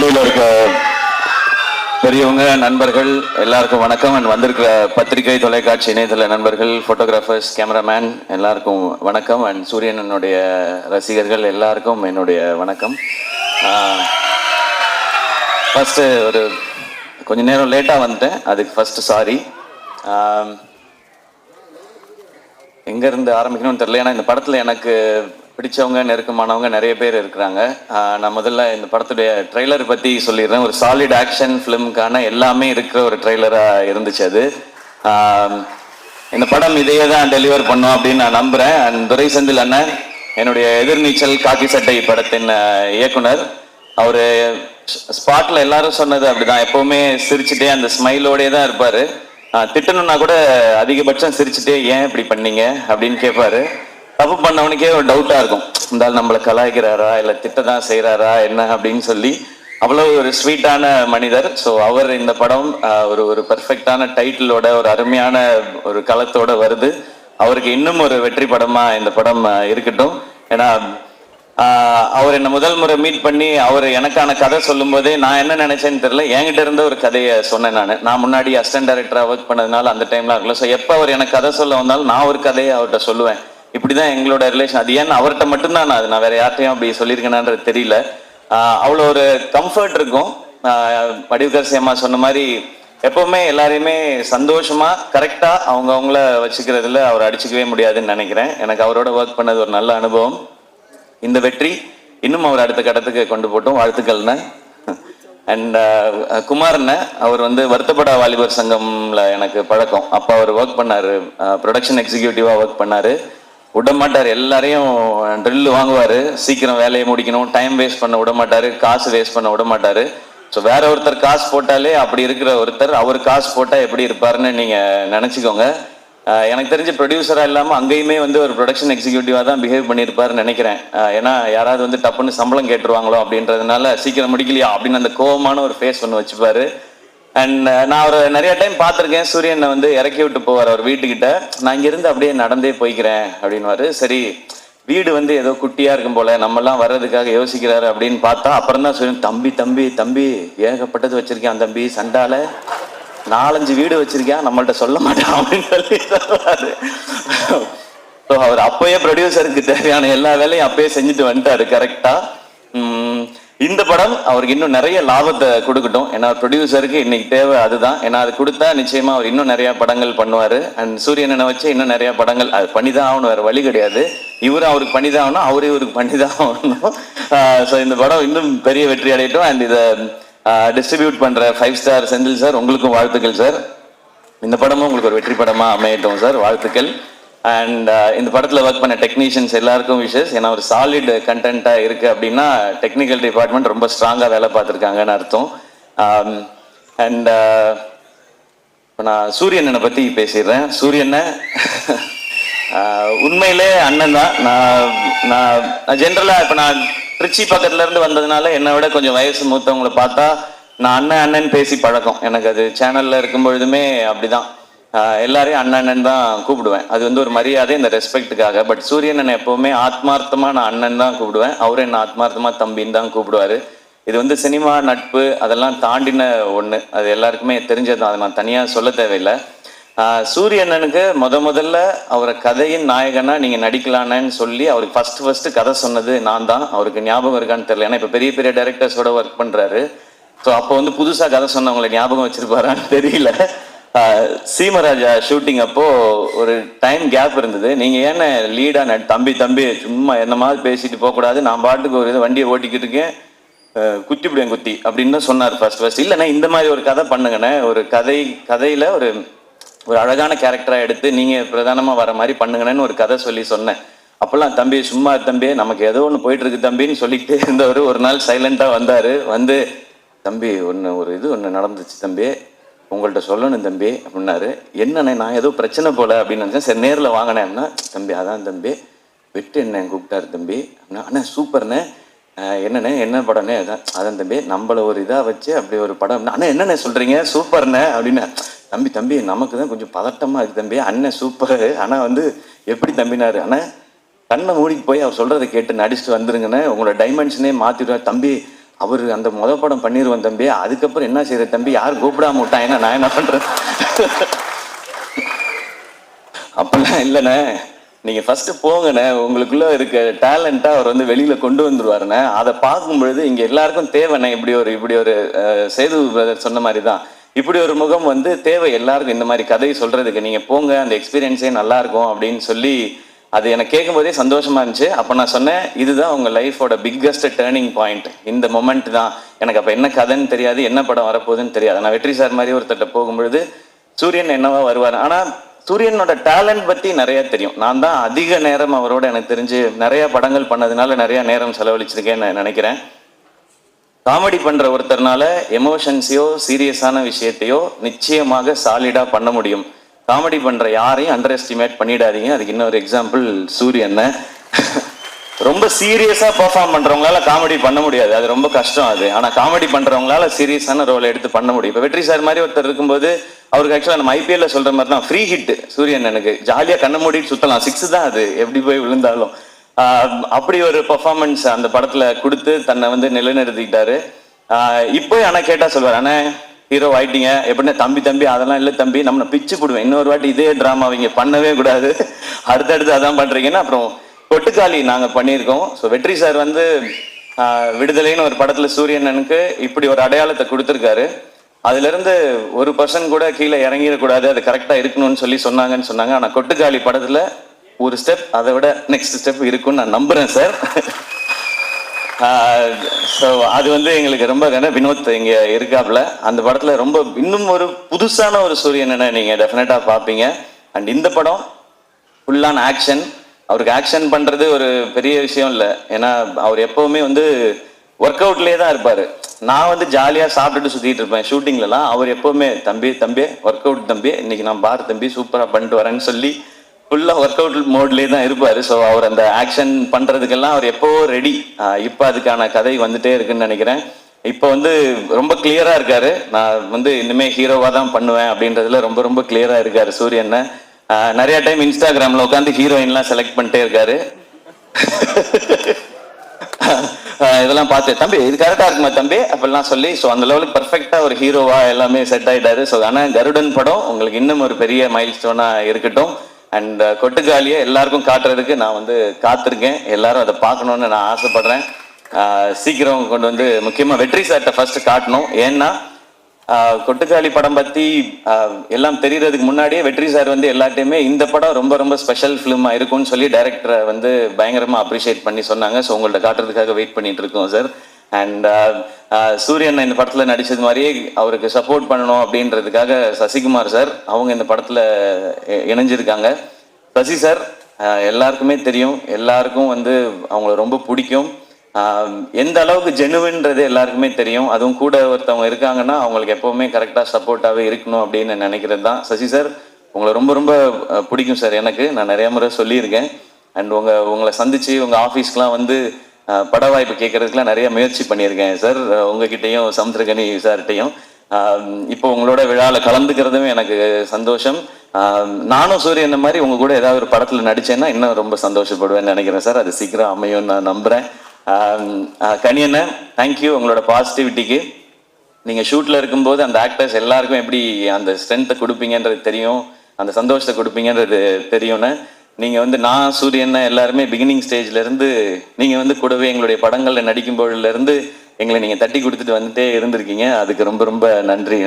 மேடையில் இருக்க பெரியவங்க நண்பர்கள் எல்லாருக்கும் வணக்கம். அண்ட் வந்திருக்கிற பத்திரிகை தொலைக்காட்சி இணையதள நண்பர்கள் ஃபோட்டோகிராஃபர்ஸ் கேமராமேன் எல்லாருக்கும் வணக்கம். அண்ட் சூரியனனுடைய ரசிகர்கள் எல்லாருக்கும் என்னுடைய வணக்கம். ஃபஸ்ட்டு ஒரு கொஞ்சம் நேரம் லேட்டாக வந்துட்டேன். அதுக்கு ஃபஸ்ட்டு சாரி எங்கேருந்து ஆரம்பிக்கணும்னு தெரியல. ஏன்னா இந்த படத்தில் எனக்கு பிடிச்சவங்க நெருக்கமானவங்க நிறைய பேர் இருக்கிறாங்க. நான் முதல்ல இந்த படத்துடைய ட்ரெய்லர் பற்றி சொல்லிடுறேன். ஒரு சாலிட் ஆக்ஷன் ஃபிலிமுக்கான எல்லாமே இருக்கிற ஒரு ட்ரெய்லராக இருந்துச்சு அது. இந்த படம் இதையே தான் டெலிவர் பண்ணும் அப்படின்னு நான் நம்புகிறேன் அண்ட் துரை செந்தில் அண்ணன் என்னுடைய எதிர்நீச்சல் காக்கி சட்டை படத்தின் இயக்குனர். அவர் ஸ்பாட்டில் எல்லாரும் சொன்னது அப்படிதான். எப்பவுமே சிரிச்சுட்டே அந்த ஸ்மைலோடயே தான் இருப்பார். திட்டணும்னா கூட அதிகபட்சம் சிரிச்சுட்டே ஏன் இப்படி பண்ணீங்க? அப்படின்னு கேட்பாரு. தப்பு பண்ணவனுக்கே ஒரு டவுட்டா இருக்கும். இருந்தாலும் நம்மளை கலாய்க்கிறாரா இல்ல திட்டதான் செய்கிறாரா செய்யறாரா என்ன அப்படின்னு சொல்லி அவ்வளவு ஒரு ஸ்வீட்டான மனிதர். ஸோ அவர் இந்த படம் ஒரு ஒரு பர்ஃபெக்டான டைட்டிலோட ஒரு அருமையான ஒரு களத்தோட வருது. அவருக்கு இன்னும் ஒரு வெற்றி படமா இந்த படம் இருக்கட்டும். ஏன்னா அவர் என்ன முதல் முறை மீட் பண்ணி அவர் எனக்கான கதை சொல்லும் போதே நான் என்ன நினைச்சேன்னு தெரியல. என்கிட்ட இருந்த ஒரு கதையை சொன்னேன் நான். நான் முன்னாடி அசிஸ்டன்ட் டைரக்டரா ஒர்க் பண்ணதுனால அந்த டைம்ல இருக்கல ஸோ எப்போ அவர் எனக்கு கதை சொல்ல வந்தாலும் நான் ஒரு கதையை அவர்கிட்ட சொல்லுவேன். இப்படிதான் எங்களோட ரிலேஷன் அது ஏன் அவர்கிட்ட மட்டும்தான்? நான் அது நான் வேற யார்ட்டையும் அப்படி சொல்லியிருக்கேனான்றது தெரியல. அவ்வளோ ஒரு கம்ஃபர்ட் இருக்கும். ஆஹ் அம்மா சொன்ன மாதிரி எப்பவுமே எல்லாரையுமே சந்தோஷமா கரெக்டா அவங்க அவங்கள வச்சுக்கிறதுல அவர் அடிச்சுக்கவே முடியாதுன்னு நினைக்கிறேன். எனக்கு அவரோட ஒர்க் பண்ணது ஒரு நல்ல அனுபவம். இந்த வெற்றி இன்னும் அவர் அடுத்த கட்டத்துக்கு கொண்டு போட்டோம். வாழ்த்துக்கள்ண்ணே. அண்ட் குமார்ண்ண அவர் வந்து வருத்தப்படா வாலிபர் சங்கம்ல எனக்கு பழக்கம். அப்போ அவர் ஒர்க் பண்ணாரு. ப்ரொடக்ஷன் எக்ஸிக்யூட்டிவா ஒர்க் பண்ணாரு. விட மாட்டார் எல்லாரையும் ட்ரில் வாங்குவார். சீக்கிரம் வேலையை முடிக்கணும். டைம் வேஸ்ட் பண்ண விட மாட்டார் காசு வேஸ்ட் பண்ண விட மாட்டார் ஸோ வேற ஒருத்தர் காசு போட்டாலே அப்படி இருக்கிற ஒருத்தர் அவர் காசு போட்டால் எப்படி இருப்பாருன்னு நீங்கள் நினச்சிக்கோங்க. எனக்கு தெரிஞ்ச ப்ரொடியூசராக இல்லாமல் அங்கேயுமே வந்து ஒரு ப்ரொடக்ஷன் எக்ஸிக்யூட்டிவாக தான் பிஹேவ் பண்ணியிருப்பாருன்னு நினைக்கிறேன். ஏன்னா யாராவது வந்து டப்புன்னு சம்பளம் கேட்டுருவாங்களோ அப்படின்றதுனால சீக்கிரம் முடிக்கலையா அப்படின்னு அந்த கோவமான ஒரு ஃபேஸ் ஒன்று வச்சுப்பாரு. அண்ட் uh, நான் அவரை நிறைய டைம் பார்த்துருக்கேன். சூரியனை வந்து இறக்கி விட்டு போவார் அவர் வீட்டுக்கிட்ட. நான் இங்கேருந்து அப்படியே நடந்தே போய்க்கிறேன் அப்படின்னுவாரு. சரி வீடு வந்து ஏதோ குட்டியா இருக்கும் போல நம்மலாம் வர்றதுக்காக யோசிக்கிறாரு அப்படின்னு பார்த்தா அப்புறம் தான் சூரியன் தம்பி தம்பி தம்பி ஏகப்பட்டது வச்சிருக்கேன் தம்பி சண்டால நாலஞ்சு வீடு வச்சிருக்கேன் நம்மள்ட்ட சொல்ல மாட்டேன் அப்படின்னு சொல்லி சொல்லுவாரு ஸோ அவர் அப்பயே ப்ரொடியூசருக்கு தேவையான எல்லா வேலையும் அப்பயே செஞ்சுட்டு வந்துட்டாரு கரெக்டா இந்த படம் அவருக்கு இன்னும் நிறைய லாபத்தை கொடுக்கட்டும். ஏன்னா ப்ரொடியூசருக்கு இன்னைக்கு தேவை அதுதான். ஏன்னா அது கொடுத்தா நிச்சயமா அவர் இன்னும் நிறைய படங்கள் பண்ணுவார். அண்ட் சூரியனை வச்சு இன்னும் நிறைய படங்கள் அது பண்ணிதான் ஆகணும் வேற வழி கிடையாது. இவரும் அவருக்கு பண்ணிதான் ஆகணும் அவரே இவருக்கு பண்ணிதான் ஆகணும் ஸோ இந்த படம் இன்னும் பெரிய வெற்றி அடையட்டும். அண்ட் இதை டிஸ்ட்ரிபியூட் பண்ற ஃபைவ் ஸ்டார் செந்தில் சார் உங்களுக்கும் வாழ்த்துக்கள் சார் இந்த படமும் உங்களுக்கு ஒரு வெற்றி படமா அமையட்டும் சார் வாழ்த்துக்கள். அண்ட் uh, இந்த படத்தில் ஒர்க் பண்ண டெக்னீஷியன்ஸ் எல்லாருக்கும் விஷஸ் ஏன்னா ஒரு சாலிட் கண்டென்ட்டாக இருக்குது அப்படின்னா டெக்னிக்கல் டிபார்ட்மெண்ட் ரொம்ப ஸ்ட்ராங்காக வேலை பார்த்துருக்காங்கன்னு அர்த்தம். Um, அண்ட் uh, இப்போ நான் சூரியனை பற்றி பேசிடுறேன். சூரியனை uh, உண்மையிலே அண்ணன் தான். நான் நான் ஜென்ரலாக இப்போ நான் திருச்சி பக்கத்துலேருந்து வந்ததுனால என்னை விட கொஞ்சம் வயசு மூத்தவங்களை பார்த்தா நான் அண்ணன் அண்ணன் பேசி பழக்கம். எனக்கு அது சேனலில் இருக்கும் பொழுதுமே அப்படிதான். எல்லாரையும் அண்ணன் தான் கூப்பிடுவேன். அது வந்து ஒரு மரியாதை இந்த ரெஸ்பெக்ட்டுக்காக பட் சூரியன் என்னை எப்பவுமே ஆத்மார்த்தமா நான் அண்ணன் தான் கூப்பிடுவேன். அவரும் என்ன ஆத்மார்த்தமா தம்பின்னு தான் கூப்பிடுவாரு. இது வந்து சினிமா நட்பு அதெல்லாம் தாண்டின ஒண்ணு. அது எல்லாருக்குமே தெரிஞ்சது அதை நான் தனியா சொல்ல தேவையில்லை. சூரியண்ணனுக்கு முத முதல்ல அவரை கதையின் நாயகனா நீங்க நடிக்கலான்னு சொல்லி அவருக்கு ஃபர்ஸ்ட் ஃபர்ஸ்ட் கதை சொன்னது நான் தான். அவருக்கு ஞாபகம் இருக்கான்னு தெரியல. ஏன்னா இப்ப பெரிய பெரிய டைரக்டர்ஸோட ஒர்க் பண்றாரு. ஸோ அப்போ வந்து புதுசா கதை சொன்னவங்களை ஞாபகம் வச்சிருப்பாரான்னு தெரியல. சீமராஜா ஷூட்டிங் அப்போ ஒரு டைம் கேப் இருந்தது. நீங்க ஏன்னா லீடா தம்பி தம்பி சும்மா என்ன மாதிரி பேசிட்டு போக கூடாது. நான் பாட்டுக்கு ஒரு இது வண்டியை ஓட்டிக்கிட்டு இருக்கேன். குத்தி விடுவேன் குத்தி அப்படின்னு தான் சொன்னார் ஃபர்ஸ்ட் ஃபர்ஸ்ட் இல்லைனா இந்த மாதிரி ஒரு கதை பண்ணுங்கண்ணே. ஒரு கதை கதையில ஒரு ஒரு அழகான கேரக்டரா எடுத்து நீங்க பிரதானமா வர மாதிரி பண்ணுங்கன்னு ஒரு கதை சொல்லி சொன்னேன். அப்பெல்லாம் தம்பி சும்மா தம்பி நமக்கு ஏதோ ஒன்று போயிட்டு இருக்கு தம்பின்னு சொல்லிக்கிட்டே இருந்தவர் ஒரு நாள் சைலண்டா வந்தாரு. வந்து தம்பி ஒன்று ஒரு இது ஒன்று நடந்துச்சு தம்பி. உங்கள்கிட்ட சொல்லணும் தம்பி அப்படின்னாரு. என்னண்ணே நான் ஏதோ பிரச்சனை போல அப்படின்னு நினச்சேன். சரி நேரில் வாங்கினேன் தம்பி அதான் தம்பி. வெட்டு என்ன கூப்பிட்டாரு தம்பி. அப்படின்னா அண்ணா சூப்பர்ண்ணே. என்னண்ணே என்ன படம்னே அதான் அதான் தம்பி. நம்மளை ஒரு இதாக வச்சு அப்படி ஒரு படம். அண்ணா என்னண்ணே சொல்கிறீங்க சூப்பர்ண்ணே அப்படின்னு. தம்பி தம்பி நமக்கு தான் கொஞ்சம் பதட்டமாக இருக்குது தம்பி. அண்ணன் சூப்பர். ஆனால் வந்து எப்படி தம்பினாரு? ஆனால் கண்ணை மூடிக்கு போய் அவர் சொல்கிறத கேட்டு நடிச்சுட்டு வந்துருங்கண்ணே. உங்களோட டைமென்ஷனே மாற்றிடுவார் தம்பி அவர் அந்த முத படம் பண்ணிடுவேன் தம்பி. அதுக்கப்புறம் என்ன செய்யற தம்பி? யார் கூப்பிடாம விட்டான் என்ன? நான் என்ன பண்றேன் அப்படிலாம் இல்லைண்ணே. நீங்க ஃபர்ஸ்ட் போங்கண்ணே. உங்களுக்குள்ள இருக்க டேலண்ட்டாக அவர் வந்து வெளியில கொண்டு வந்துருவாருண்ணே. அதை பார்க்கும் பொழுது இங்க எல்லாருக்கும் தேவைண்ணே. இப்படி ஒரு இப்படி ஒரு சேது பிரதர் சொன்ன மாதிரி தான் இப்படி ஒரு முகம் வந்து தேவை. எல்லாருக்கும் இந்த மாதிரி கதை சொல்றதுக்கு நீங்க போங்க. அந்த எக்ஸ்பீரியன்ஸே நல்லா இருக்கும் அப்படின்னு சொல்லி அது எனக்கு கேட்கும்போதே சந்தோஷமா இருந்துச்சு. அப்ப நான் சொன்னேன் இதுதான் உங்க லைஃபோட பிக்கஸ்ட் டேர்னிங் பாயிண்ட் இந்த மொமெண்ட் தான். எனக்கு அப்ப என்ன கதைன்னு தெரியாது என்ன படம் வரப்போகுதுன்னு தெரியாது. நான் வெற்றி சார் மாதிரி ஒருத்தட்ட போகும்பொழுது சூரியன் என்னவா வருவார்? ஆனா சூரியனோட டேலண்ட் பத்தி நிறைய தெரியும். நான் தான் அதிக நேரம் அவரோட எனக்கு தெரிஞ்சு நிறைய படங்கள் பண்ணதுனால நிறைய நேரம் செலவழிச்சிருக்கேன்னு நான் நினைக்கிறேன். காமெடி பண்ற ஒருத்தர்னால எமோஷன்ஸையோ சீரியஸான விஷயத்தையோ நிச்சயமாக சாலிடா பண்ண முடியும். காமெடி பண்ணுற யாரையும் அண்டர் எஸ்டிமேட் பண்ணிடாதீங்க. அதுக்கு இன்னொரு எக்ஸாம்பிள் சூரியன் ரொம்ப சீரியஸாக பர்ஃபார்ம் பண்ணுறவங்களால காமெடி பண்ண முடியாது. அது ரொம்ப கஷ்டம் அது. ஆனால் காமெடி பண்ணுறவங்களால சீரியஸான ரோல் எடுத்து பண்ண முடியும். இப்போ வெற்றி சார் மாதிரி ஒருத்தர் இருக்கும்போது அவருக்கு ஆக்சுவலாக நம்ம ஐபிஎல்ல சொல்கிற மாதிரி தான் ஃப்ரீ ஹிட் சூரியன் எனக்கு. ஜாலியாக கண்ண மூடிட்டு சுற்றலாம் சிக்ஸ் தான் அது. எப்படி போய் விழுந்தாலும். அப்படி ஒரு பர்ஃபார்மன்ஸ் அந்த படத்தில் கொடுத்து தன்னை வந்து நிலைநிறுத்திக்கிட்டாரு. இப்போ ஆனால் கேட்டால் சொல்வார் அண்ணே ஹீரோ ஆயிட்டீங்க. எப்படின்னா தம்பி தம்பி அதெல்லாம் இல்லை தம்பி நம்ம பிச்சு போடுவேன். இன்னொரு வாட்டி இதே ட்ராமா அவங்க பண்ணவே கூடாது. அடுத்தடுத்து அதான் பண்ணுறீங்கன்னா அப்புறம் கொட்டுக்காளி நாங்கள் பண்ணியிருக்கோம். ஸோ வெற்றி சார் வந்து விடுதலைன்னு ஒரு படத்தில் சூரியனனுக்கு இப்படி ஒரு அடையாளத்தை கொடுத்துருக்காரு. அதுலேருந்து ஒரு பர்சன் கூட கீழே இறங்கிடக்கூடாது. அது கரெக்டாக இருக்கணும்னு சொல்லி சொன்னாங்கன்னு சொன்னாங்க. ஆனால் கொட்டுக்காளி படத்தில் ஒரு ஸ்டெப் அதை விட நெக்ஸ்ட் ஸ்டெப் இருக்கும்னு நான் நம்புகிறேன் சார். ஸோ அது வந்து எங்களுக்கு ரொம்ப கண்ட வினோத் இங்கே இருக்காப்புல. அந்த படத்தில் ரொம்ப இன்னும் ஒரு புதுசான ஒரு சூரியனை நீங்கள் டெஃபினட்டாக பார்ப்பீங்க அண்ட் இந்த படம் ஃபுல்லான ஆக்ஷன் அவருக்கு ஆக்ஷன் பண்ணுறது ஒரு பெரிய விஷயம் இல்லை. ஏன்னா அவர் எப்போவுமே வந்து ஒர்க் அவுட்லேயே தான் இருப்பார். நான் வந்து ஜாலியாக சாப்பிட்டுட்டு சுற்றிட்டு இருப்பேன் ஷூட்டிங்லலாம் அவர் எப்போவுமே தம்பி தம்பி ஒர்க் அவுட் தம்பி இன்னைக்கு நான் பார் தம்பி சூப்பராக பண்ணிட்டு வரேன்னு சொல்லி ஃபுல்லாக ஒர்க் அவுட் மோட்லேயே தான் இருப்பார். ஸோ அவர் அந்த ஆக்ஷன் பண்ணுறதுக்கெல்லாம் அவர் எப்போ ரெடி இப்போ அதுக்கான கதை வந்துட்டே இருக்குன்னு நினைக்கிறேன். இப்போ வந்து ரொம்ப கிளியராக இருக்கார். நான் வந்து இனிமேல் ஹீரோவாக தான் பண்ணுவேன் அப்படின்றதுல ரொம்ப ரொம்ப கிளியராக இருக்கார் சூரியனை. நிறைய டைம் இன்ஸ்டாகிராமில் உட்காந்து ஹீரோயின்லாம் செலக்ட் பண்ணிட்டே இருக்காரு. இதெல்லாம் பார்த்து தம்பி இது கரெக்டாக இருக்குமா தம்பி? அப்படிலாம் சொல்லி ஸோ அந்த லெவலுக்கு பர்ஃபெக்டாக ஒரு ஹீரோவாக எல்லாமே செட் ஆகிட்டாரு ஸோ ஆனால் கருடன் படம் உங்களுக்கு இன்னும் ஒரு பெரிய மைல் ஸ்டோனாக இருக்கட்டும். அண்ட் uh, கொட்டுக்காலியை எல்லாருக்கும் காட்டுறதுக்கு நான் வந்து காத்திருக்கேன். எல்லாரும் அதை பார்க்கணும்னு நான் ஆசைப்படுறேன். சீக்கிரம் கொண்டு வந்து முக்கியமாக வெற்றி சார்கிட்ட ஃபர்ஸ்ட் காட்டணும். ஏன்னா ஆஹ் கொட்டுக்காளி படம் பற்றி எல்லாம் தெரியறதுக்கு முன்னாடியே வெற்றி சார் வந்து எல்லாத்தையுமே இந்த படம் ரொம்ப ரொம்ப ஸ்பெஷல் ஃபிலிமா இருக்கும்னு சொல்லி டைரக்டரை வந்து பயங்கரமாக அப்ரிஷியேட் பண்ணி சொன்னாங்க. ஸோ உங்கள்ட்ட காட்டுறதுக்காக வெயிட் பண்ணிட்டு இருக்கோம் சார் அண்ட் uh, uh, சூரியன் இந்த படத்தில் நடித்தது மாதிரியே அவருக்கு சப்போர்ட் பண்ணணும் அப்படின்றதுக்காக சசிகுமார் சார் அவங்க இந்த படத்தில் இணைஞ்சிருக்காங்க. சசி சார் எல்லாருக்குமே தெரியும். எல்லாருக்கும் வந்து அவங்கள ரொம்ப பிடிக்கும். எந்த அளவுக்கு ஜெனுவின்றது எல்லாருக்குமே தெரியும். அதுவும் கூட ஒருத்தவங்க இருக்காங்கன்னா அவங்களுக்கு எப்போவுமே கரெக்டாக சப்போர்ட்டாகவே இருக்கணும் அப்படின்னு நினைக்கிறது தான். சசி சார் உங்களை ரொம்ப ரொம்ப பிடிக்கும் சார் எனக்கு. நான் நிறைய முறை சொல்லியிருக்கேன். அண்ட் உங்கள் உங்களை சந்தித்து உங்கள் ஆஃபீஸ்க்குலாம் வந்து பட வாய்ப்பு கேட்கறதுக்குலாம் நிறைய முயற்சி பண்ணியிருக்கேன் சார் அஹ், உங்ககிட்டயும் சமுத்திரகனி சார்கிட்டையும். இப்போ உங்களோட விழாவில் கலந்துக்கிறதும் எனக்கு சந்தோஷம். நானும் சூரியன் மாதிரி உங்க கூட ஏதாவது ஒரு படத்தில் நடிச்சேன்னா இன்னும் ரொம்ப சந்தோஷப்படுவேன்னு நினைக்கிறேன் சார் அது சீக்கிரம் அமையும் நான் நம்புறேன். கனியண்ண தேங்க்யூ உங்களோட பாசிட்டிவிட்டிக்கு நீங்கள் ஷூட்டில் இருக்கும்போது அந்த ஆக்டர்ஸ் எல்லாருக்கும் எப்படி அந்த ஸ்ட்ரென்த்தை கொடுப்பீங்கன்றது தெரியும் அந்த சந்தோஷத்தை கொடுப்பீங்கன்றது தெரியும்னு. நீங்கள் வந்து நான் சூரியன்னா எல்லாருமே பிகினிங் ஸ்டேஜ்லேருந்து நீங்கள் வந்து கூடவே எங்களுடைய படங்களில் நடிக்கும் எங்களை நீங்கள் தட்டி கொடுத்துட்டு வந்துட்டே இருந்திருக்கீங்க. அதுக்கு ரொம்ப ரொம்ப நன்றி.